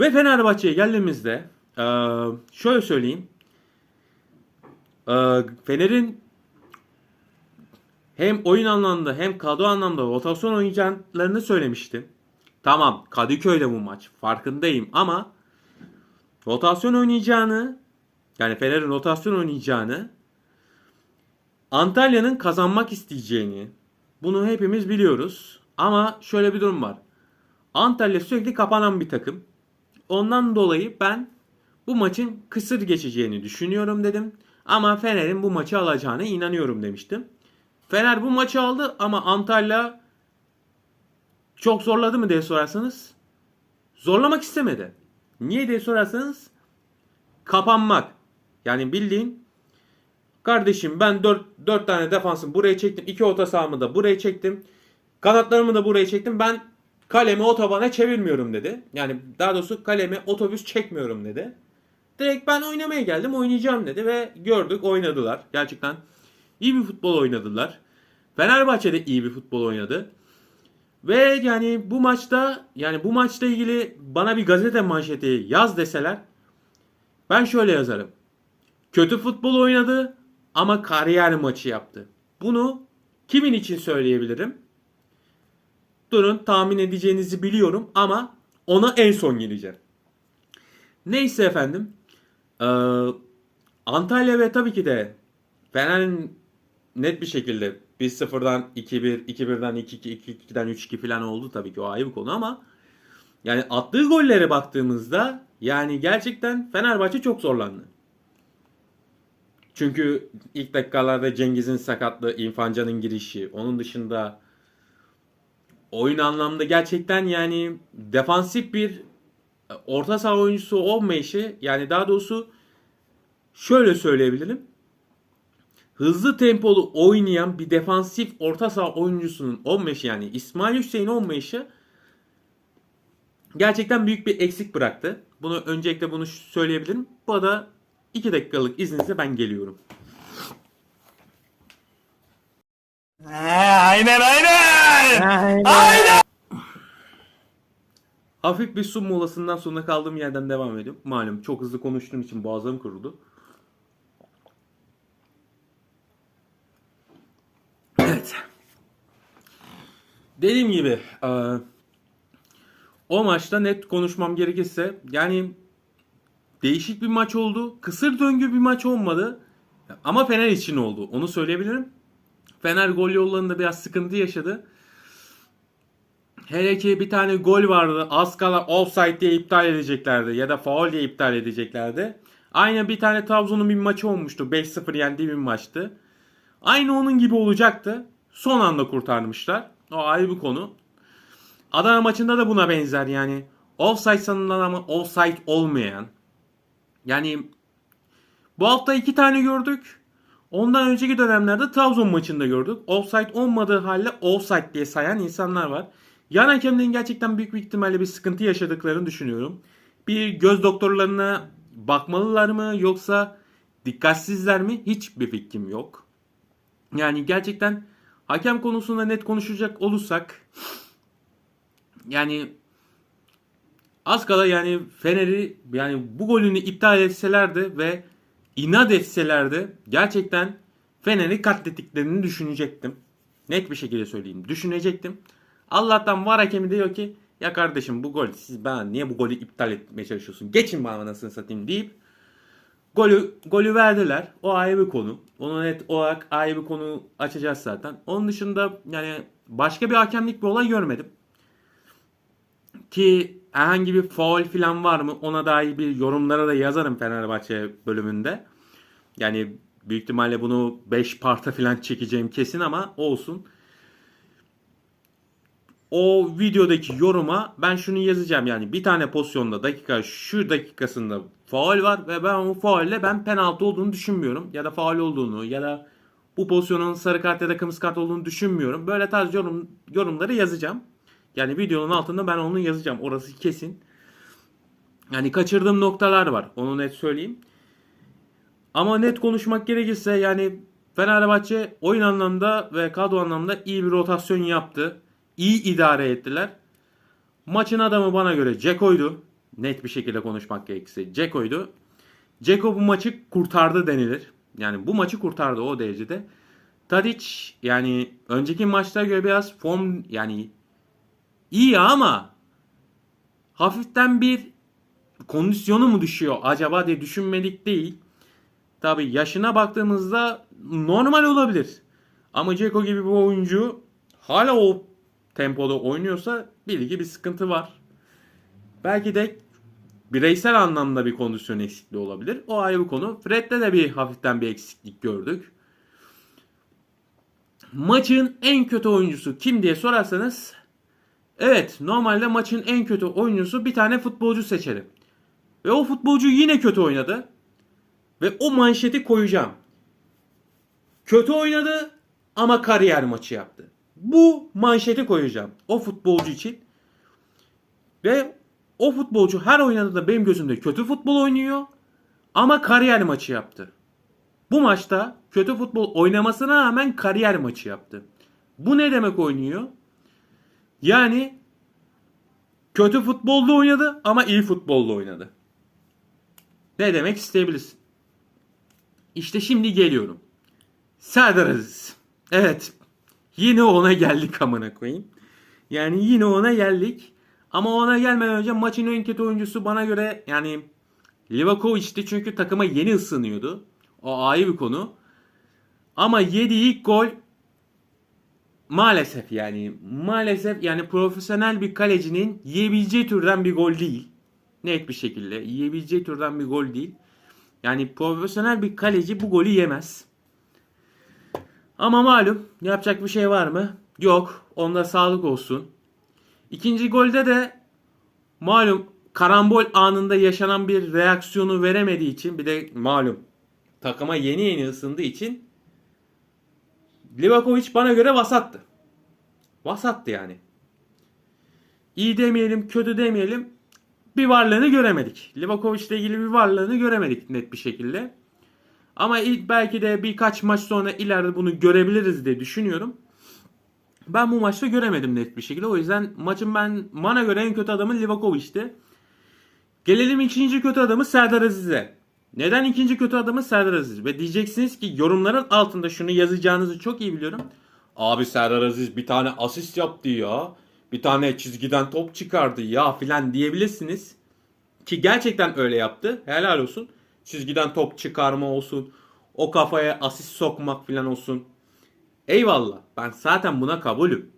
Ve Fenerbahçe'ye geldiğimizde eee, şöyle söyleyeyim. Eee, Fener'in hem oyun anlamında hem kadro anlamda rotasyon oynayacaklarını söylemiştim. Tamam Kadıköy'de bu maç farkındayım ama rotasyon oynayacağını yani Fener'in rotasyon oynayacağını Antalya'nın kazanmak isteyeceğini bunu hepimiz biliyoruz. Ama şöyle bir durum var. Antalya sürekli kapanan bir takım. Ondan dolayı ben bu maçın kısır geçeceğini düşünüyorum dedim. Ama Fener'in bu maçı alacağına inanıyorum demiştim. Fener bu maçı aldı ama Antalya çok zorladı mı diye sorarsanız zorlamak istemedi. Niye diye sorarsanız kapanmak. Yani bildiğin kardeşim ben 4, 4 tane defansım buraya çektim. 2 orta sahamı da buraya çektim. Kanatlarımı da buraya çektim. Ben kalemi otobana çevirmiyorum dedi. Yani daha doğrusu kalemi otobüs çekmiyorum dedi. Direkt ben oynamaya geldim oynayacağım dedi ve gördük oynadılar. Gerçekten iyi bir futbol oynadılar. Fenerbahçe de iyi bir futbol oynadı. Ve yani bu maçta yani bu maçla ilgili bana bir gazete manşeti yaz deseler ben şöyle yazarım. Kötü futbol oynadı ama kariyer maçı yaptı. Bunu kimin için söyleyebilirim? Durun tahmin edeceğinizi biliyorum ama ona en son geleceğim. Neyse efendim. Ee, Antalya ve tabii ki de Fener'in net bir şekilde 1-0'dan 2-1, 2-1'den 2-2, 2-2'den 3-2 falan oldu tabii ki o ayrı bir konu ama yani attığı gollere baktığımızda yani gerçekten Fenerbahçe çok zorlandı. Çünkü ilk dakikalarda Cengiz'in sakatlığı, İrfancan'ın girişi, onun dışında oyun anlamda gerçekten yani defansif bir e, orta saha oyuncusu olmayışı yani daha doğrusu şöyle söyleyebilirim. Hızlı tempolu oynayan bir defansif orta saha oyuncusunun olmayışı yani İsmail Hüseyin olmayışı gerçekten büyük bir eksik bıraktı. Bunu öncelikle bunu söyleyebilirim. Bu arada 2 dakikalık izninizle ben geliyorum. Aynen aynen. Hafif bir su molasından sonra kaldığım yerden devam ediyorum. Malum çok hızlı konuştuğum için boğazım kurudu. Evet. Dediğim gibi e, o maçta net konuşmam gerekirse yani değişik bir maç oldu. Kısır döngü bir maç olmadı. Ama Fener için oldu. Onu söyleyebilirim. Fener gol yollarında biraz sıkıntı yaşadı. Hele ki bir tane gol vardı. Az kala offside diye iptal edeceklerdi. Ya da faul diye iptal edeceklerdi. Aynı bir tane Trabzon'un bir maçı olmuştu. 5-0 yendiği bir maçtı. Aynı onun gibi olacaktı. Son anda kurtarmışlar. O ayrı bir konu. Adana maçında da buna benzer yani. Offside sanılan ama offside olmayan. Yani bu hafta iki tane gördük. Ondan önceki dönemlerde Trabzon maçında gördük. Offside olmadığı halde offside diye sayan insanlar var. Yan hakemlerin gerçekten büyük bir ihtimalle bir sıkıntı yaşadıklarını düşünüyorum. Bir göz doktorlarına bakmalılar mı yoksa dikkatsizler mi? Hiçbir fikrim yok. Yani gerçekten hakem konusunda net konuşacak olursak yani az kala yani Fener'i yani bu golünü iptal etselerdi ve inat etselerdi gerçekten Fener'i katlettiklerini düşünecektim. Net bir şekilde söyleyeyim. Düşünecektim. Allah'tan var hakemi diyor ki ya kardeşim bu gol siz bana niye bu golü iptal etmeye çalışıyorsun? Geçin bana anasını satayım deyip golü golü verdiler. O ayrı bir konu. Onu net olarak ayrı bir konu açacağız zaten. Onun dışında yani başka bir hakemlik bir olay görmedim. Ki herhangi bir faul falan var mı ona dair bir yorumlara da yazarım Fenerbahçe bölümünde. Yani büyük ihtimalle bunu 5 parta falan çekeceğim kesin ama olsun. O videodaki yoruma ben şunu yazacağım yani bir tane pozisyonda dakika şu dakikasında faul var ve ben o faulle ben penaltı olduğunu düşünmüyorum ya da faul olduğunu ya da bu pozisyonun sarı kart ya da kırmızı kart olduğunu düşünmüyorum. Böyle tarz yorum, yorumları yazacağım. Yani videonun altında ben onu yazacağım. Orası kesin. Yani kaçırdığım noktalar var. Onu net söyleyeyim. Ama net konuşmak gerekirse yani Fenerbahçe oyun anlamda ve kadro anlamda iyi bir rotasyon yaptı. İyi idare ettiler. Maçın adamı bana göre Ceko'ydu. net bir şekilde konuşmak gerekirse Ceko'ydu. Ceko bu maçı kurtardı denilir. Yani bu maçı kurtardı o derecede. Tadic yani önceki maçlara göre biraz form yani iyi ama hafiften bir kondisyonu mu düşüyor acaba diye düşünmedik değil. Tabi yaşına baktığımızda normal olabilir. Ama Ceko gibi bir oyuncu hala o tempoda oynuyorsa bilgi bir sıkıntı var. Belki de bireysel anlamda bir kondisyon eksikliği olabilir. O ayrı bir konu. Fred'de de bir hafiften bir eksiklik gördük. Maçın en kötü oyuncusu kim diye sorarsanız evet normalde maçın en kötü oyuncusu bir tane futbolcu seçerim. Ve o futbolcu yine kötü oynadı. Ve o manşeti koyacağım. Kötü oynadı ama kariyer maçı yaptı. Bu manşeti koyacağım o futbolcu için. Ve o futbolcu her oynadığında benim gözümde kötü futbol oynuyor ama kariyer maçı yaptı. Bu maçta kötü futbol oynamasına rağmen kariyer maçı yaptı. Bu ne demek oynuyor? Yani kötü futbolda oynadı ama iyi futbolda oynadı. Ne demek isteyebilirsin? İşte şimdi geliyorum. Serdar Aziz. Evet. Yine ona geldik amına koyayım. Yani yine ona geldik. Ama ona gelmeden önce maçın en kötü oyuncusu bana göre yani Livakovic'ti çünkü takıma yeni ısınıyordu. O ayrı bir konu. Ama yediği ilk gol maalesef yani maalesef yani profesyonel bir kalecinin yiyebileceği türden bir gol değil. Net bir şekilde yiyebileceği türden bir gol değil. Yani profesyonel bir kaleci bu golü yemez. Ama malum yapacak bir şey var mı? Yok. Onda sağlık olsun. İkinci golde de malum karambol anında yaşanan bir reaksiyonu veremediği için bir de malum takıma yeni yeni ısındığı için Livakovic bana göre vasattı. Vasattı yani. İyi demeyelim, kötü demeyelim. Bir varlığını göremedik. Livakovic ile ilgili bir varlığını göremedik net bir şekilde. Ama ilk belki de birkaç maç sonra ileride bunu görebiliriz diye düşünüyorum. Ben bu maçta göremedim net bir şekilde. O yüzden maçın ben bana göre en kötü adamı Livakovic'ti. Gelelim ikinci kötü adamı Serdar Aziz'e. Neden ikinci kötü adamı Serdar Aziz? Ve diyeceksiniz ki yorumların altında şunu yazacağınızı çok iyi biliyorum. Abi Serdar Aziz bir tane asist yaptı ya. Bir tane çizgiden top çıkardı ya filan diyebilirsiniz. Ki gerçekten öyle yaptı. Helal olsun. Çizgiden top çıkarma olsun. O kafaya asist sokmak filan olsun. Eyvallah. Ben zaten buna kabulüm.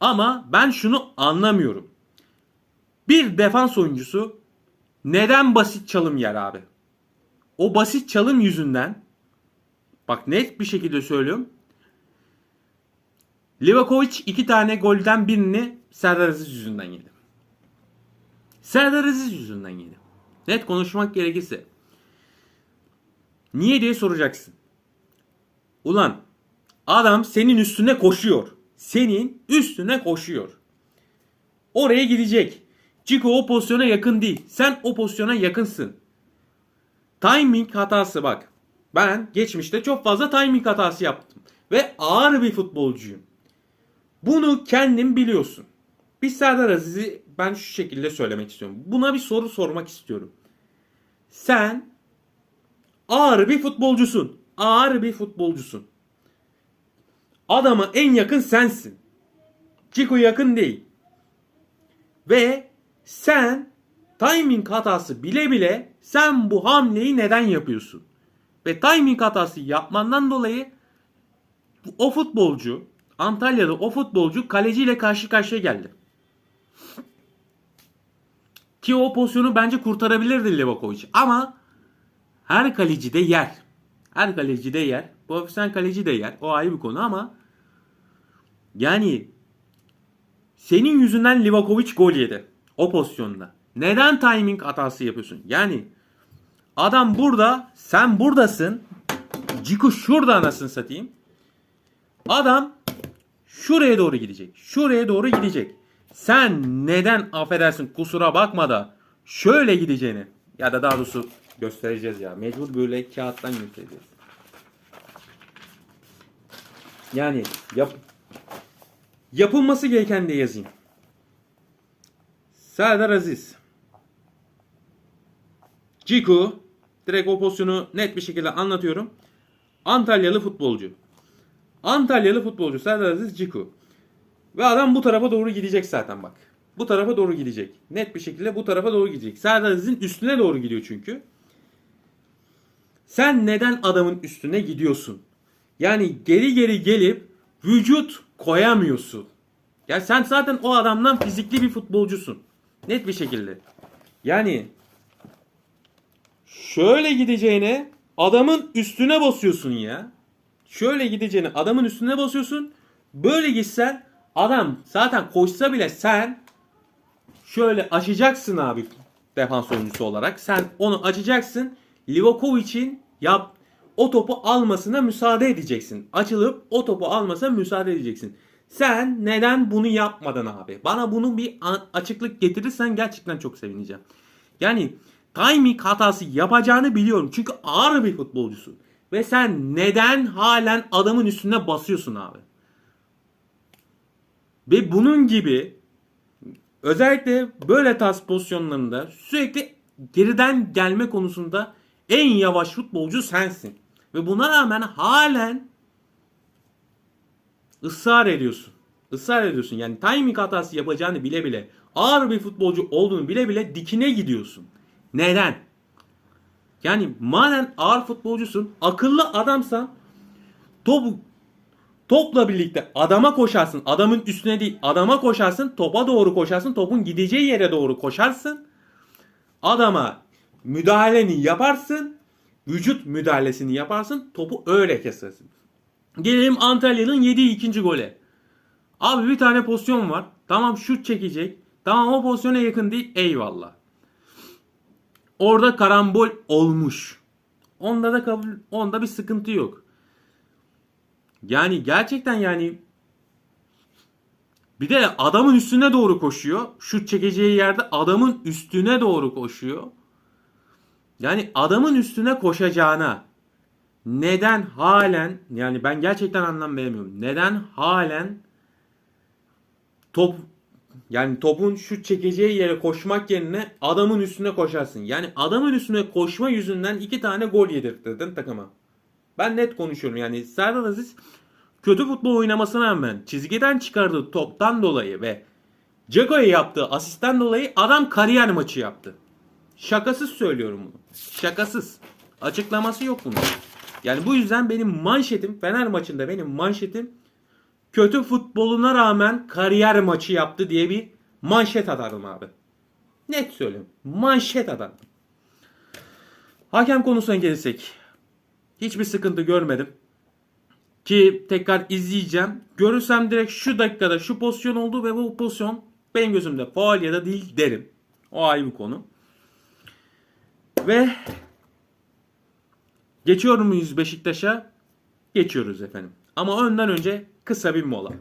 Ama ben şunu anlamıyorum. Bir defans oyuncusu neden basit çalım yer abi? O basit çalım yüzünden bak net bir şekilde söylüyorum. Livakovic iki tane golden birini Serdar Aziz yüzünden yedi. Serdar Aziz yüzünden yedi. Net konuşmak gerekirse. Niye diye soracaksın. Ulan adam senin üstüne koşuyor. Senin üstüne koşuyor. Oraya gidecek. Chico o pozisyona yakın değil. Sen o pozisyona yakınsın. Timing hatası bak. Ben geçmişte çok fazla timing hatası yaptım. Ve ağır bir futbolcuyum. Bunu kendin biliyorsun. Bir Serdar Aziz'i ben şu şekilde söylemek istiyorum. Buna bir soru sormak istiyorum. Sen ağır bir futbolcusun. Ağır bir futbolcusun. Adama en yakın sensin. Chico yakın değil. Ve sen timing hatası bile bile sen bu hamleyi neden yapıyorsun? Ve timing hatası yapmandan dolayı o futbolcu Antalya'da o futbolcu kaleciyle karşı karşıya geldi. Ki o pozisyonu bence kurtarabilirdi Livakovic. Ama her kaleci de yer. Her kaleci de yer. Profesyonel kaleci de yer. O ayrı bir konu ama yani senin yüzünden Livakovic gol yedi. O pozisyonda. Neden timing hatası yapıyorsun? Yani adam burada, sen buradasın. Ciku şurada anasını satayım. Adam şuraya doğru gidecek. Şuraya doğru gidecek. Sen neden affedersin kusura bakma da şöyle gideceğini ya da daha doğrusu göstereceğiz ya. Mecbur böyle kağıttan göstereceğiz. Yani yap yapılması gereken de yazayım. Serdar Aziz. Ciku. Direkt o pozisyonu net bir şekilde anlatıyorum. Antalyalı futbolcu. Antalyalı futbolcu Serdar Aziz Ciku. Ve adam bu tarafa doğru gidecek zaten bak. Bu tarafa doğru gidecek. Net bir şekilde bu tarafa doğru gidecek. Serdar Aziz'in üstüne doğru gidiyor çünkü. Sen neden adamın üstüne gidiyorsun? Yani geri geri gelip vücut koyamıyorsun. Ya sen zaten o adamdan fizikli bir futbolcusun. Net bir şekilde. Yani şöyle gideceğine adamın üstüne basıyorsun ya. Şöyle gideceğine adamın üstüne basıyorsun. Böyle gitsen adam zaten koşsa bile sen şöyle açacaksın abi defans oyuncusu olarak. Sen onu açacaksın. Livakovic'in yap o topu almasına müsaade edeceksin. Açılıp o topu almasına müsaade edeceksin. Sen neden bunu yapmadın abi? Bana bunu bir açıklık getirirsen gerçekten çok sevineceğim. Yani timing hatası yapacağını biliyorum. Çünkü ağır bir futbolcusun. Ve sen neden halen adamın üstüne basıyorsun abi? Ve bunun gibi özellikle böyle tarz pozisyonlarında sürekli geriden gelme konusunda en yavaş futbolcu sensin. Ve buna rağmen halen ısrar ediyorsun. Israr ediyorsun. Yani timing hatası yapacağını bile bile ağır bir futbolcu olduğunu bile bile dikine gidiyorsun. Neden? Yani madem ağır futbolcusun, akıllı adamsan topu topla birlikte adama koşarsın. Adamın üstüne değil, adama koşarsın. Topa doğru koşarsın. Topun gideceği yere doğru koşarsın. Adama müdahaleni yaparsın. Vücut müdahalesini yaparsın. Topu öyle kesersin. Gelelim Antalya'nın yediği ikinci gole. Abi bir tane pozisyon var. Tamam şut çekecek. Tamam o pozisyona yakın değil. Eyvallah. Orada karambol olmuş. Onda da kabul, onda bir sıkıntı yok. Yani gerçekten yani bir de adamın üstüne doğru koşuyor. Şut çekeceği yerde adamın üstüne doğru koşuyor. Yani adamın üstüne koşacağına neden halen yani ben gerçekten anlam veremiyorum. Neden halen top yani topun şut çekeceği yere koşmak yerine adamın üstüne koşarsın. Yani adamın üstüne koşma yüzünden iki tane gol yedirttirdin takıma. Ben net konuşuyorum yani Serdar Aziz kötü futbol oynamasına rağmen çizgiden çıkardığı toptan dolayı ve Ceko'ya yaptığı asistten dolayı adam kariyer maçı yaptı. Şakasız söylüyorum bunu. Şakasız. Açıklaması yok bunun. Yani bu yüzden benim manşetim Fener maçında benim manşetim kötü futboluna rağmen kariyer maçı yaptı diye bir manşet atardım abi. Net söylüyorum. Manşet atardım. Hakem konusuna gelirsek. Hiçbir sıkıntı görmedim. Ki tekrar izleyeceğim. Görürsem direkt şu dakikada şu pozisyon oldu ve bu pozisyon benim gözümde faal ya da değil derim. O ayrı bir konu. Ve geçiyor muyuz Beşiktaş'a? Geçiyoruz efendim. Ama önden önce kısa bir mola.